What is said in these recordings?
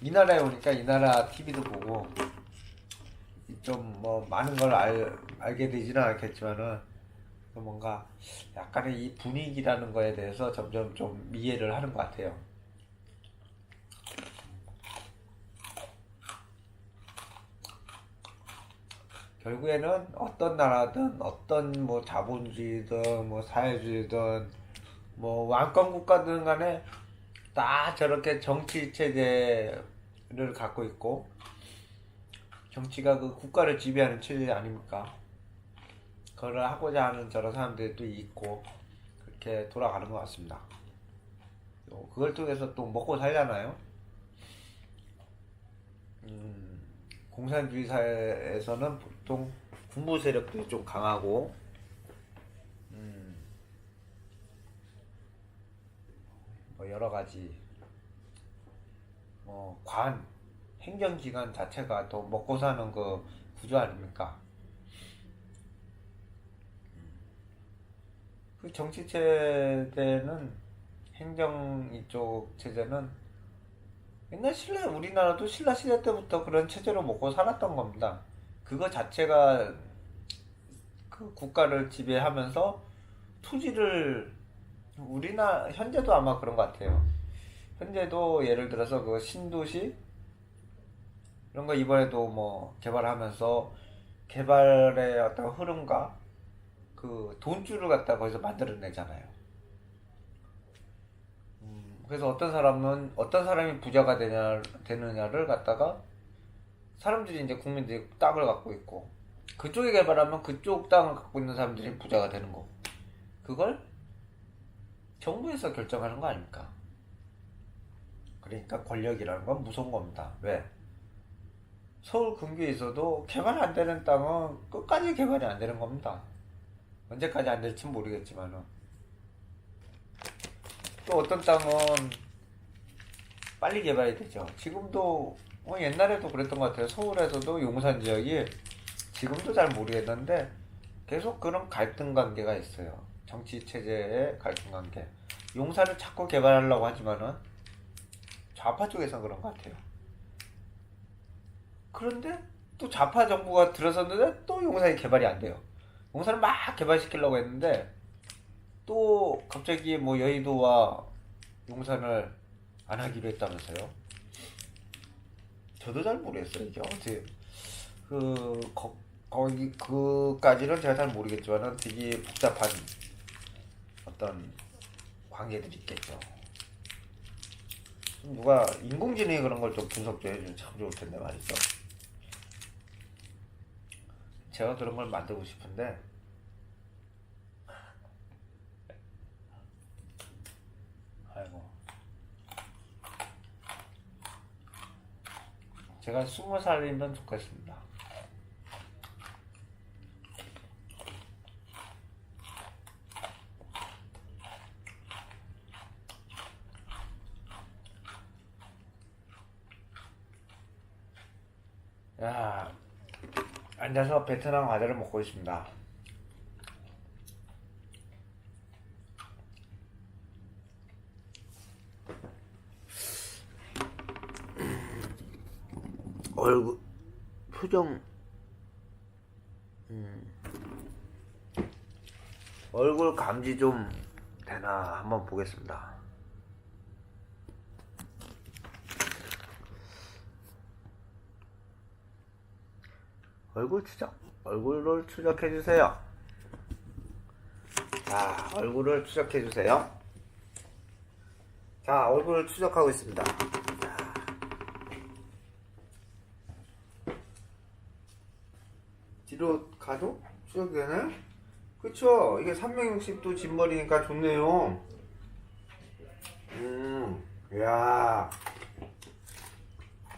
이 나라에 오니까 이 나라 TV도 보고 좀 뭐 많은 걸 알, 알게 되지는 않겠지만은 그 뭔가 약간의 이 분위기라는 거에 대해서 점점 좀 이해를 하는 것 같아요. 결국에는 어떤 나라든 어떤 뭐 자본주의든 뭐 사회주의든 뭐 왕권 국가든 간에 다 저렇게 정치 체제를 갖고 있고 정치가 그 국가를 지배하는 체제 아닙니까? 그걸 하고자 하는 저런 사람들이 또 있고 그렇게 돌아가는 것 같습니다. 또 그걸 통해서 또 먹고 살잖아요. 음, 공산주의 사회에서는 보통 군부 세력들이 좀 강하고 음, 뭐 여러 가지 뭐 관, 행정기관 자체가 또 먹고 사는 그 구조 아닙니까? 그 정치 체제는 행정 이쪽 체제는 옛날 신라 우리나라도 신라 시대 때부터 그런 체제로 먹고 살았던 겁니다. 그거 자체가 그 국가를 지배하면서 토지를 우리나 현재도 아마 그런 것 같아요. 현재도 예를 들어서 그 신도시 이런 거 이번에도 뭐 개발하면서 개발의 어떤 흐름과 그 돈줄을 갖다 거기서 만들어내잖아요. 음, 그래서 어떤 사람은 어떤 사람이 부자가 되냐 되느냐를 갖다가 사람들이 이제 국민들이 땅을 갖고 있고 그쪽에 개발하면 그쪽 땅을 갖고 있는 사람들이 부자가 되는 거. 그걸 정부에서 결정하는 거 아닙니까? 그러니까 권력이라는 건 무서운 겁니다. 왜? 서울 근교에 있어도 개발 안 되는 땅은 끝까지 개발이 안 되는 겁니다. 언제까지 안 될지 모르겠지만은 또 어떤 땅은 빨리 개발이 되죠. 지금도 뭐 옛날에도 그랬던 것 같아요. 서울에서도 용산 지역이 지금도 잘 모르겠는데 계속 그런 갈등 관계가 있어요. 정치 체제의 갈등 관계. 용산을 자꾸 개발하려고 하지만은 좌파 쪽에서 그런 것 같아요. 그런데 또 좌파 정부가 들어섰는데 또 용산이 개발이 안 돼요. 용산을 막 개발시키려고 했는데 또 갑자기 뭐 여의도와 용산을 안 하기로 했다면서요. 저도 잘 모르겠어요. 이게 어떻게 그 거, 거기 그까지는 제가 잘 모르겠지만은 되게 복잡한 어떤 관계들이 있겠죠. 좀 누가 인공지능이 그런 걸 좀 분석 좀 해주면 참 좋을 텐데 말이죠. 제가 그런 걸 만들고 싶은데 아이고 제가 스무 살이면 좋겠습니다. 야, 앉아서 베트남 과자를 먹고 있습니다. 얼굴 표정 음. 얼굴 감지 좀 되나 한번 보겠습니다. 얼굴 추적 얼굴을 추적해 주세요. 자 얼굴을 추적해 주세요. 자 얼굴을 추적하고 있습니다. 자. 뒤로 가도 추적되나요? 그쵸 이게 360도 진머리니까 좋네요 음, 야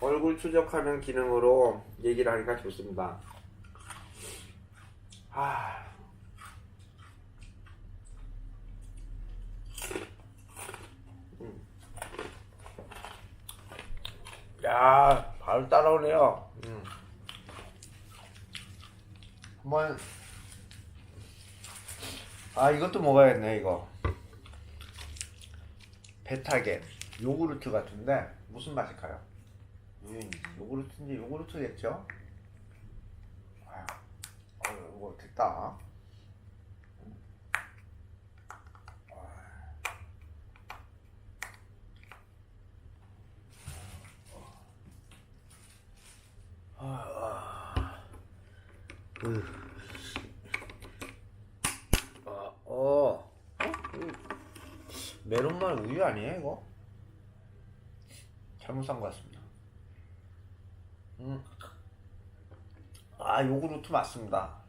얼굴 추적하는 기능으로 얘기를 하니까 좋습니다 아. 음. 야, 바로 따라오네요. 음. 한번 아 이것도 먹어야겠네 이거 베타겐 요구르트 같은데 무슨 맛일까요? 우유인지 요구르트인지 요구르트겠죠? 이거 됐다. 으. 아, 어, 메론맛 우유 아니에요, 이거? 잘못 산 것 같습니다. 음. 아, 요구르트 맞습니다.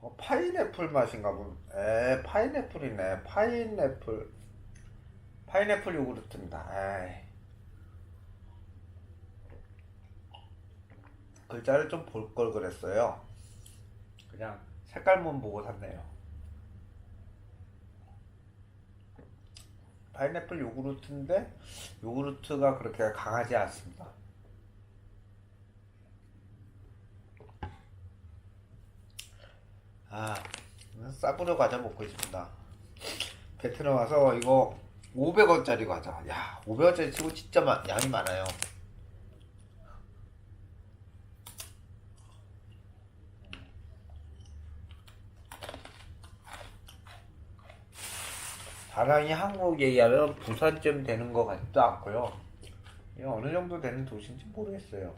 어, 파인애플 맛인가 본. 에, 파인애플이네. 파인애플. 파인애플 요구르트입니다. 에이. 글자를 좀 볼 걸 그랬어요. 그냥 색깔만 보고 샀네요. 파인애플 요구르트인데 요구르트가 그렇게 강하지 않습니다. 아, 싸구려 과자 먹고 있습니다. 베트남 와서 이거 500원짜리 과자. 야, 500원짜리 치고 진짜 마- 양이 많아요. 다랑이 한국 얘기하면 부산쯤 되는 것 같지도 않고요. 이게 어느 정도 되는 도시인지 모르겠어요.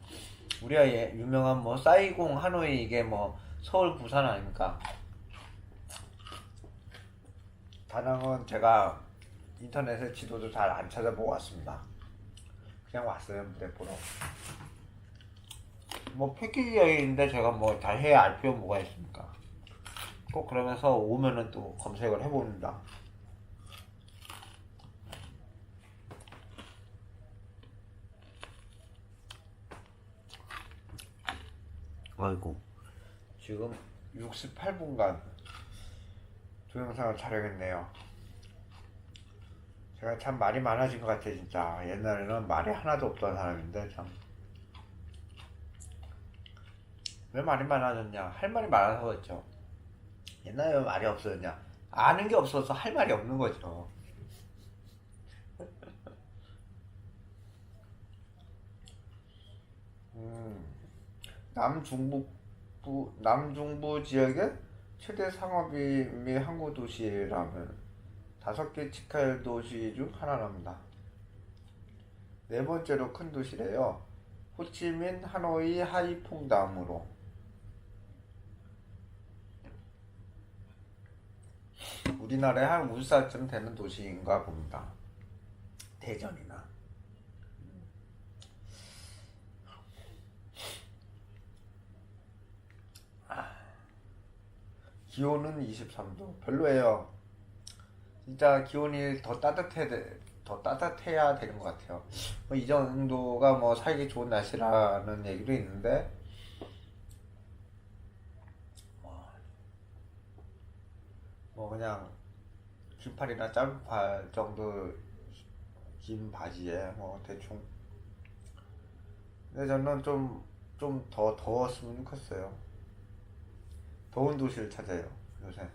우리가 예, 유명한 뭐 사이공, 하노이 이게 뭐 서울, 부산 아닙니까? 다낭은 제가 인터넷에 지도도 잘 안 찾아보고 왔습니다. 그냥 왔어요 무대 보러. 뭐 패키지 여행인데 제가 뭐다 해야 알 필요 뭐가 있습니까? 꼭 그러면서 오면은 또 검색을 해봅니다. 아이고 지금 68분간 동영상을 촬영했네요. 제가 참 말이 많아진 것 같아요 진짜. 옛날에는 말이 하나도 없던 사람인데 참. 왜 말이 많아졌냐? 할 말이 많아서 그렇죠. 옛날에 왜 말이 없었냐? 아는 게 없어서 할 말이 없는 거죠. 음. 남중 북부 남중부 지역의 최대 상업이 및 항구 도시라면 다섯 개 직할 도시 중 하나랍니다. 네 번째로 큰 도시래요. 호치민, 하노이, 하이퐁 다음으로. 우리나라의 한 울산쯤 되는 도시인가 봅니다. 대전이나. 기온은 23도. 별로예요. 진짜 기온이 더 따뜻해, 더 따뜻해야 되는 것 같아요. 뭐 이 정도가 뭐 살기 좋은 날씨라는 얘기도 있는데, 뭐, 뭐 그냥 긴팔이나 짧은 팔 정도 긴 바지에 뭐 대충. 근데 저는 좀, 좀 더 더웠으면 좋겠어요. 더운 도시를 찾아요, 요새.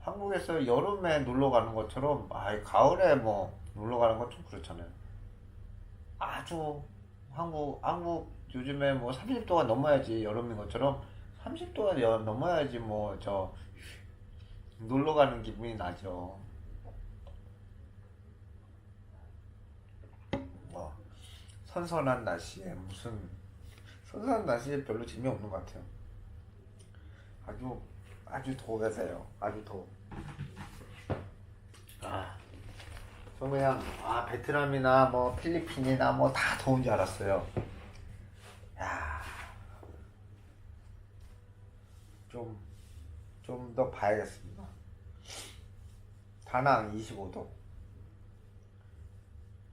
한국에서 여름에 놀러 가는 것처럼, 아, 가을에 뭐 놀러 가는 건 좀 그렇잖아요. 아주 한국, 한국 요즘에 뭐 30도가 넘어야지 여름인 것처럼 30도가 넘어야지 뭐 저 놀러 가는 기분이 나죠. 뭐 선선한 날씨에 무슨 선선한 날씨에 별로 재미없는 것 같아요. 아주 아주 더워서요. 아주 더워. 아, 저 그냥 아 베트남이나 뭐 필리핀이나 뭐 다 더운 줄 알았어요. 야, 좀 좀 더 봐야겠습니다. 다낭 25도.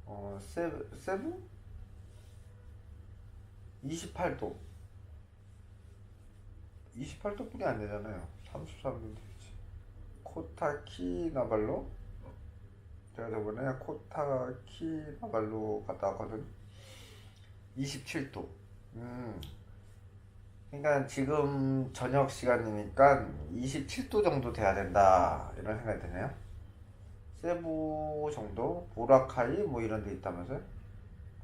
어, 세부, 세부? 28도. 28도 뿐이 안 되잖아요. 33도 되지. 코타키나발루? 제가 저번에 코타키나발루 갔다 왔거든. 27도. 음. 그러니까 지금 저녁 시간이니까 27도 정도 돼야 된다 이런 생각이 드네요. 세부 정도, 보라카이 뭐 이런 데 있다면서요?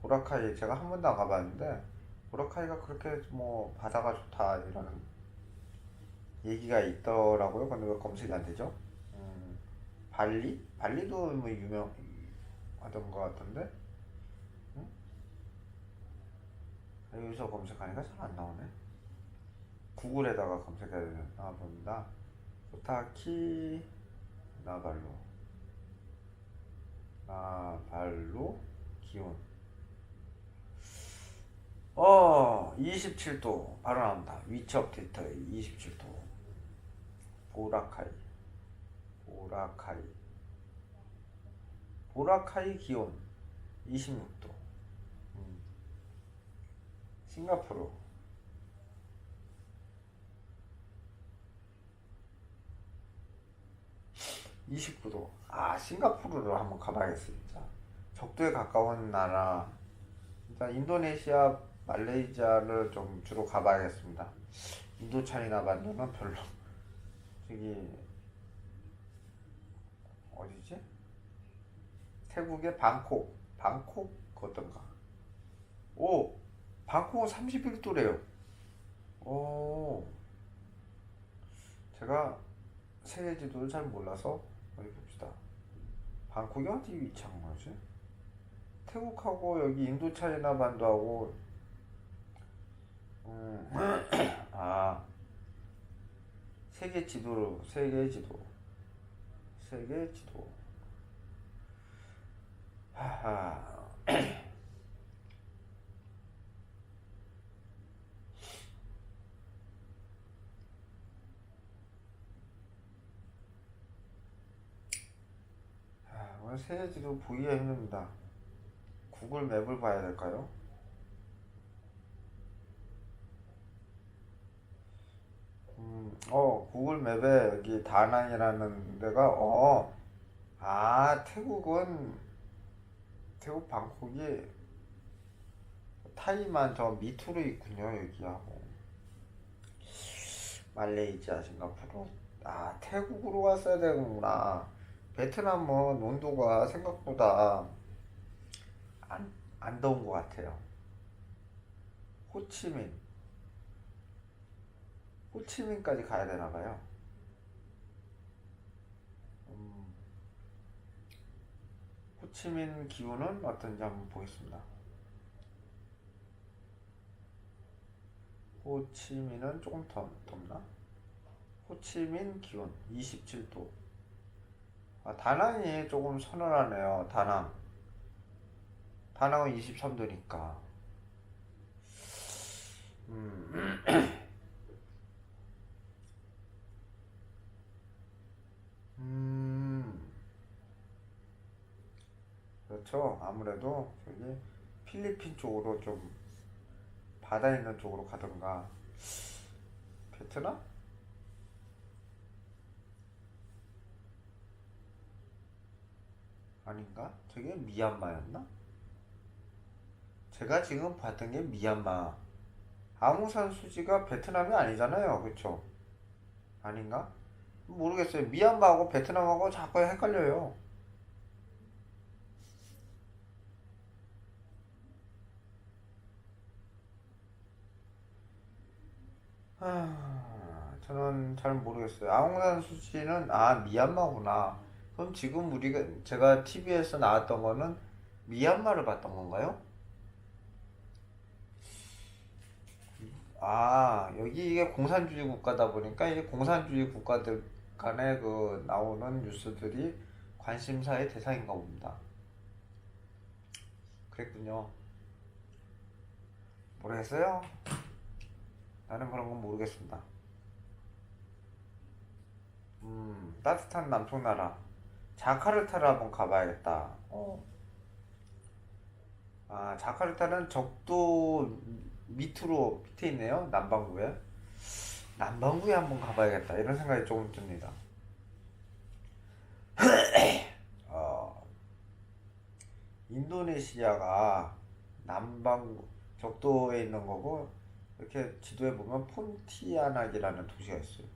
보라카이 제가 한 번도 안 가봤는데 보라카이가 그렇게 뭐 바다가 좋다 이런 얘기가 있더라고요. 근데 왜 검색이 안 되죠? 음, 발리? 발리도 뭐 유명하던 것 같던데? 응? 여기서 검색하니까 잘 안 나오네. 구글에다가 검색해야 되나 봅니다. 코타키 나발로 나발로 기온 어 27도 바로 나옵니다. 위치 업데이터 27도 보라카이 보라카이 보라카이 기온 26도 음. 싱가포르 29도. 아, 싱가포르를 한번 가봐야겠습니다. 적도에 가까운 나라. 일단 인도네시아, 말레이시아를 좀 주로 가봐야겠습니다. 인도차이나 반도는 별로. 저기, 어디지? 태국의 방콕. 방콕 어떤가? 오! 방콕은 31도래요. 오. 제가 세계 지도를 잘 몰라서 어디 봅시다. 방콕이 어디 위치한 거지? 태국하고 여기 인도 차이나 반도하고 음, 아 세계 지도로 세계 지도 세계 지도 하하 아, 오늘 세계 지도 보기가 힘듭니다. 구글 맵을 봐야 될까요? 음, 어, 구글 맵에 여기 다낭이라는 데가, 어, 아, 태국은, 태국 방콕이 타이만 저 밑으로 있군요, 여기하고. 말레이시아, 싱가포르. 아, 태국으로 갔어야 되는구나. 베트남은 온도가 생각보다 안, 안 더운 것 같아요. 호치민. 호치민까지 가야 되나 봐요. 음, 호치민 기온은 어떤지 한번 보겠습니다. 호치민은 조금 더 덥나? 호치민 기온 27도. 아, 다낭이 조금 서늘하네요. 다낭. 다낭은 23도니까. 음, 음, 그렇죠. 아무래도 저기 필리핀 쪽으로 좀 바다 있는 쪽으로 가던가. 베트남? 아닌가? 저게 미얀마였나? 제가 지금 봤던 게 미얀마. 아웅산 수지가 베트남이 아니잖아요. 그쵸? 아닌가? 모르겠어요. 미얀마하고 베트남하고 자꾸 헷갈려요. 아, 저는 잘 모르겠어요. 아웅산 수지는 아 미얀마구나. 그럼 지금 우리가 제가 TV에서 나왔던 거는 미얀마를 봤던 건가요? 아, 여기 이게 공산주의 국가다 보니까 이게 공산주의 국가들 간에 그 나오는 뉴스들이 관심사의 대상인가 봅니다. 그랬군요. 모르겠어요. 나는 그런 건 모르겠습니다. 음, 따뜻한 남쪽 나라. 자카르타를 한번 가봐야겠다. 어. 아, 자카르타는 적도 밑으로 밑에 있네요. 남반구에. 남반구에 한번 가봐야겠다. 이런 생각이 조금 듭니다. 어, 인도네시아가 남반구 적도에 있는 거고 이렇게 지도에 보면 폰티아나기라는 도시가 있어요.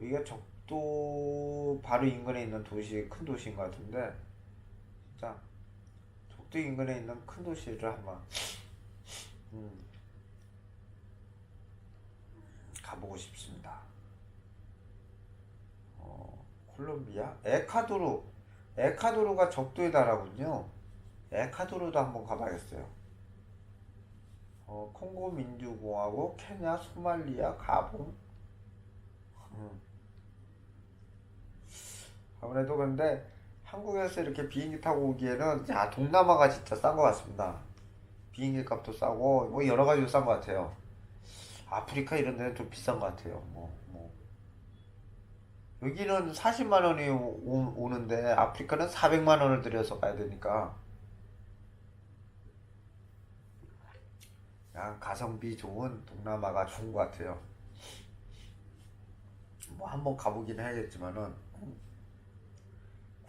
여기가 적도 바로 인근에 있는 도시, 큰 도시인 것 같은데, 진짜 적도 인근에 있는 큰 도시를 한번 음, 가보고 싶습니다. 어, 콜롬비아? 에콰도르. 에콰도르가 적도에 달하군요. 에콰도르도 한번 가봐야겠어요. 어, 콩고 민주공화국, 케냐, 소말리아, 가봉. 음. 아무래도 근데 한국에서 이렇게 비행기 타고 오기에는 야 동남아가 진짜 싼 것 같습니다. 비행기 값도 싸고 뭐 여러 가지로 싼 것 같아요. 아프리카 이런 데는 좀 비싼 것 같아요. 뭐, 뭐. 여기는 40만 원이 오, 오는데 아프리카는 400만 원을 들여서 가야 되니까 그냥 가성비 좋은 동남아가 좋은 것 같아요. 뭐 한번 가보긴 해야겠지만은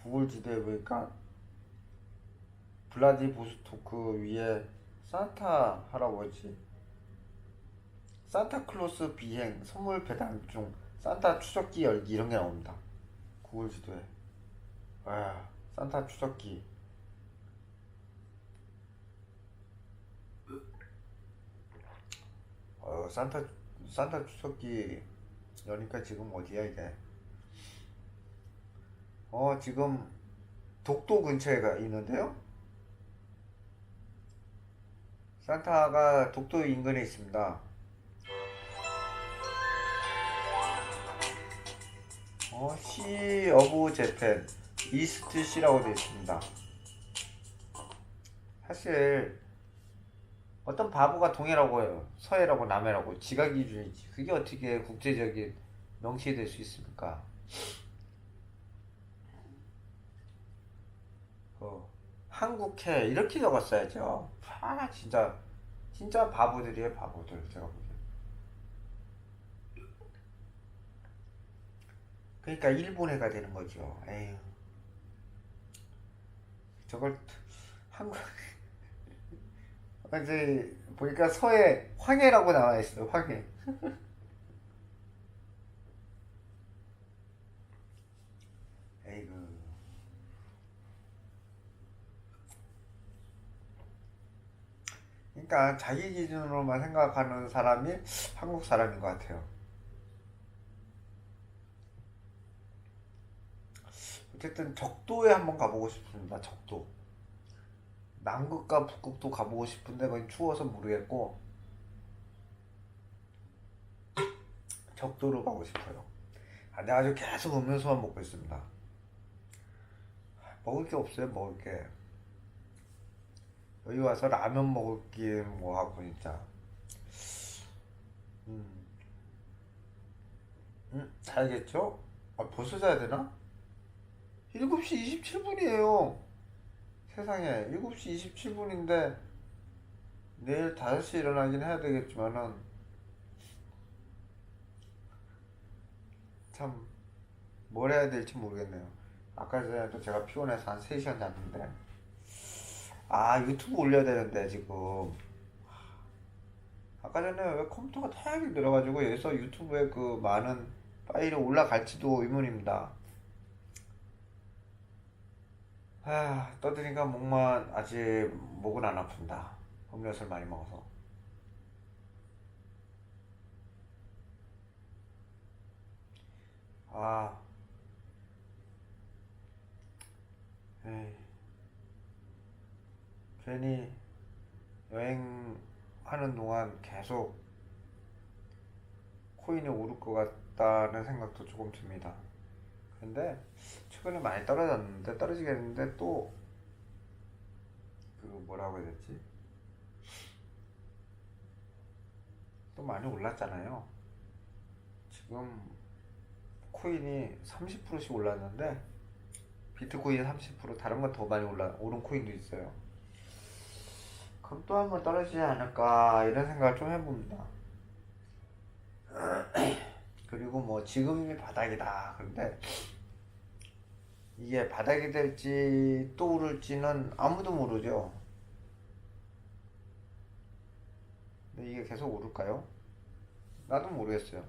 구글 지도에 보니까 블라디보스토크 위에 산타 할아버지 산타클로스 비행 선물 배달 중 산타 추적기 열기 이런 게 나옵니다. 구글 지도에. 아 산타 추적기. 어 산타 산타 추적기 여니까 지금 어디야 이게? 어 지금 독도 근처에가 있는데요? 산타가 독도 인근에 있습니다 어, 시 어부 재팬 이스트 시라고 되어 있습니다. 사실 어떤 바보가 동해라고 해요. 서해라고 남해라고 지각 기준이지. 그게 어떻게 국제적인 명칭이 될 수 있습니까? 어, 한국해 이렇게 적었어야죠. 아 진짜 진짜 바보들이에요 바보들 제가 보기엔. 그러니까 일본 해가 되는 거죠. 에휴. 저걸 한국 이제 보니까 서해 황해라고 나와 있어요. 황해. 그러니까 자기 기준으로만 생각하는 사람이 한국 사람인 것 같아요. 어쨌든 적도에 한번 가보고 싶습니다. 적도. 남극과 북극도 가보고 싶은데 거기 추워서 모르겠고 적도로 가고 싶어요. 아, 내가 아주 계속 음료수만 먹고 있습니다. 먹을 게 없어요. 먹을 게. 여기 와서 라면 먹을 게 뭐 하고 진짜. 음, 음, 자야겠죠? 아, 벌써 자야 되나? 7시 27분이에요. 세상에 7시 27분인데 내일 5시에 일어나긴 해야 되겠지만은 참 뭘 해야 될지 모르겠네요. 아까 전에도 제가 피곤해서 한 3시간 잤는데 아 유튜브 올려야 되는데 지금 아까 전에 왜 컴퓨터가 되게 느려가지고 여기서 유튜브에 그 많은 파일이 올라갈지도 의문입니다. 아, 떠드니까 목만 아직 목은 안 아픈다. 음료수를 많이 먹어서. 아, 에이, 괜히 여행하는 동안 계속 코인이 오를 것 같다는 생각도 조금 듭니다. 근데 최근에 많이 떨어졌는데 떨어지겠는데 또 그 뭐라고 해야 되지? 또 많이 올랐잖아요. 지금 코인이 30%씩 올랐는데 비트코인이 30% 다른 건 더 많이 올라 오른 코인도 있어요. 그럼 또 한 번 떨어지지 않을까 이런 생각을 좀 해봅니다. 그리고 뭐 지금이 바닥이다. 그런데 이게 바닥이 될지 또 오를지는 아무도 모르죠. 근데 이게 계속 오를까요? 나도 모르겠어요.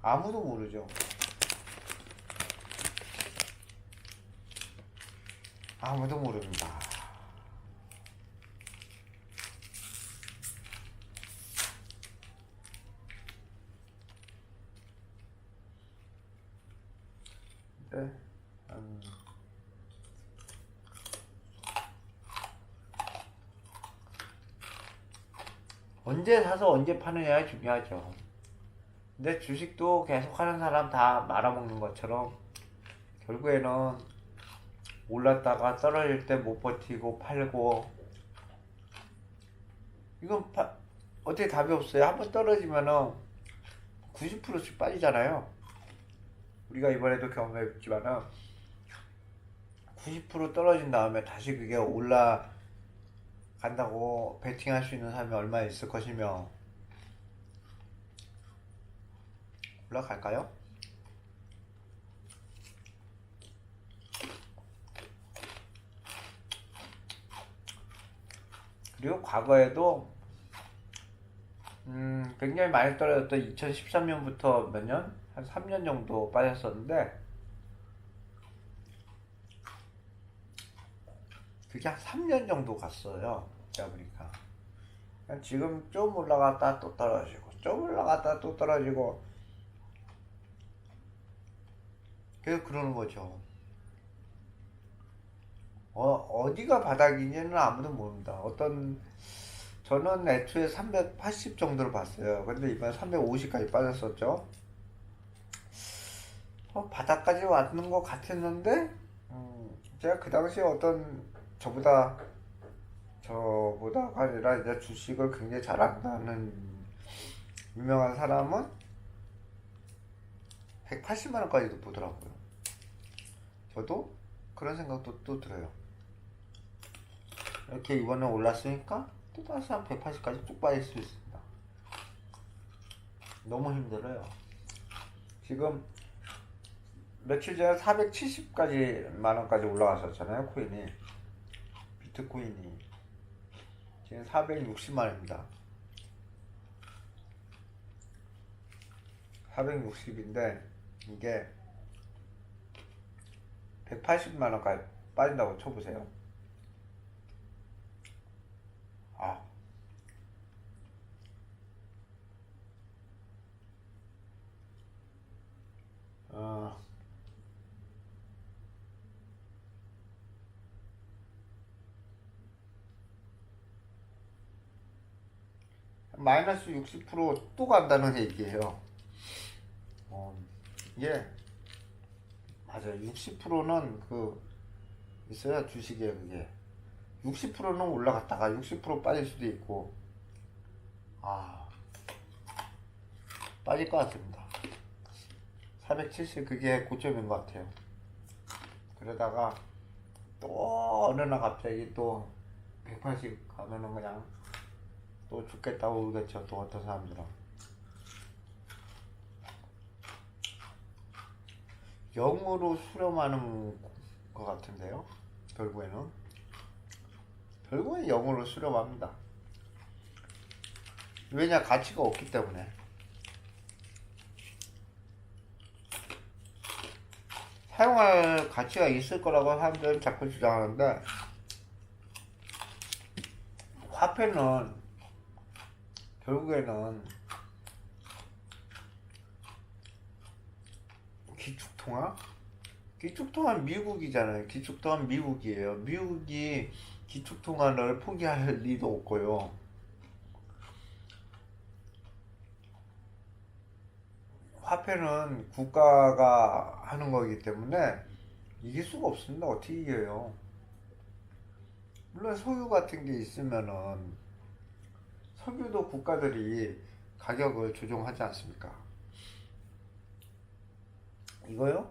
아무도 모르죠. 아무도 모릅니다. 네. 음. 언제 사서 언제 파느냐가 중요하죠. 근데 주식도 계속 하는 사람 다 말아먹는 것처럼 결국에는 올랐다가 떨어질 때 못 버티고 팔고 이건 파- 어떻게 답이 없어요. 한번 떨어지면은 90%씩 빠지잖아요. 우리가 이번에도 경험했지만은 90% 떨어진 다음에 다시 그게 올라 간다고 베팅할 수 있는 사람이 얼마 있을 것이며 올라갈까요? 그리고 과거에도 음, 굉장히 많이 떨어졌던 2013년부터 몇 년? 한 3년 정도 빠졌었는데 그게 한 3년 정도 갔어요. 제가 보니까. 지금 좀 올라갔다 또 떨어지고 좀 올라갔다 또 떨어지고 계속 그러는 거죠. 어, 어디가 바닥인지는 아무도 모릅니다. 어떤 저는 애초에 380 정도로 봤어요. 근데 이번에 350까지 빠졌었죠. 어, 바닥까지 왔는 것 같았는데, 음, 제가 그 당시에 어떤 저보다 저보다가 아니라 이제 주식을 굉장히 잘한다는 유명한 사람은 180만 원까지도 보더라고요. 저도 그런 생각도 또 들어요. 이렇게 이번에 올랐으니까 또 다시 한 180까지 쭉 빠질 수 있습니다. 너무 힘들어요. 지금 며칠 전에 470까지 만 원까지 올라갔었잖아요, 코인이. 비트코인이. 지금 460만 원입니다. 460인데 이게 180만 원까지 빠진다고 쳐보세요. 아. 어. 마이너스 60%또 간다는 얘기예요. 어, 이게 맞아요. 60%는 그 있어요 주식에 그게 60%는 올라갔다가 60% 빠질 수도 있고 아 빠질 것 같습니다. 470 그게 고점인 것 같아요. 그러다가 또 어느 날 갑자기 또 180 가면은 그냥 또 죽겠다고 울겠죠. 또 어떤 사람들은. 영으로 수렴하는 것 같은데요. 결국에는. 결국엔 영으로 수렴합니다. 왜냐, 가치가 없기 때문에. 사용할 가치가 있을 거라고 사람들은 자꾸 주장하는데, 화폐는 결국에는 기축통화? 기축통화 미국이잖아요. 기축통화 미국이에요. 미국이 기축통화를 포기할 리도 없고요. 화폐는 국가가 하는 거기 때문에 이길 수가 없습니다. 어떻게 이겨요? 물론 소유 같은 게 있으면은 석유도 국가들이 가격을 조정하지 않습니까? 이거요?